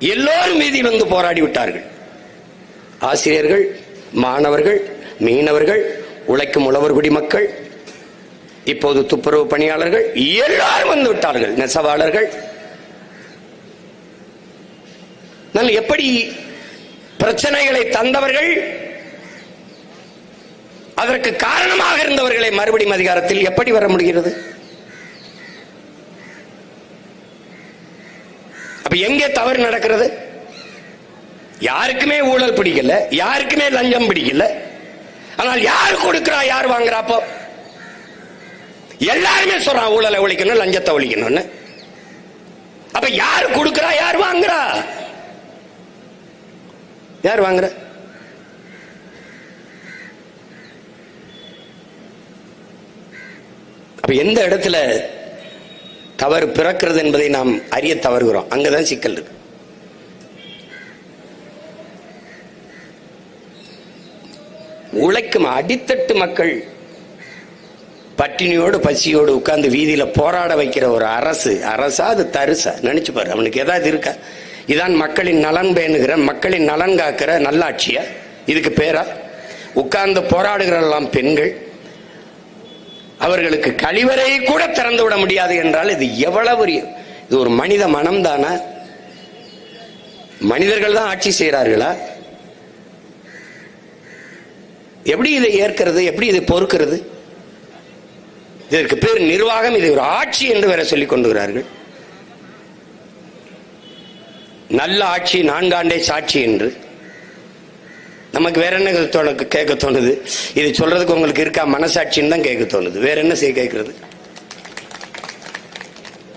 எல்லோரும் வீதியில் வந்து போராடி விட்டார்கள். ஆசிரியர்கள் மாணவர்கள் மீனவர்கள் உழைக்கும் உழவர்குடி மக்கள் இப்போது துப்புரவு பணியாளர்கள் எல்லாரும் வந்து விட்டார்கள். நெசவாளர்கள். எப்படி பிரச்சனைகளை தந்தவர்கள் அதற்கு காரணமாக இருந்தவர்களை மறுபடியும் அதிகாரத்தில் எப்படி வர முடிகிறது? அப்ப எங்கே தவறு நடக்கிறது? யாருக்குமே ஊழல் பிடிக்கல யாருக்குமே லஞ்சம் பிடிக்கல. ஆனால் யார் கொடுக்கிறா யார் வாங்குறா அப்போ? எல்லாருமே சொல்றான் ஊழலை ஒழிக்கணும் லஞ்சத்தை ஒழிக்கணும்னு. அப்ப யார் கொடுக்கிறா யார் வாங்குறா? யார் வாங்குற? அப்ப எந்த இடத்துல தவறு பிறக்கிறது என்பதை நாம் அறிய தவறுகிறோம். அங்கதான் சிக்கல் இருக்கு. உழைக்கும் அடித்தட்டு மக்கள் பட்டினியோடு பசியோடு உட்கார்ந்து வீதியில போராட வைக்கிற ஒரு அரசு அரசா அது தருசா? நினைச்சு பாரு அவனுக்கு ஏதாவது இருக்கா? இதான் மக்களின் நலன் பேணுகிற மக்களின் நலன் காக்கிற நல்லாட்சியா? இதுக்கு பேரா? உட்கார்ந்து போராடுகிறெல்லாம் பெண்கள் அவர்களுக்கு கழிவறை கூட திறந்து விட முடியாது என்றால் இது எவ்வளவு இது ஒரு மனித மனம் தானா? மனிதர்கள் தான் ஆட்சி செய்கிறார்களா? எப்படி இதை ஏற்கிறது? எப்படி இதை பொறுக்கிறது? இதற்கு பேர் நிர்வாகம் இது ஒரு ஆட்சி என்று வேற சொல்லிக் கொண்டுகிறார்கள். நல்ல ஆட்சி நான்காண்டே சாட்சி என்று. நமக்கு வேற என்ன தோணு கேட்க தோணுது. இது சொல்றதுக்கு உங்களுக்கு இருக்கா? மனசாட்சின்னு தான் கேட்க தோணுது. வேற என்ன செய்ய கேட்கறது?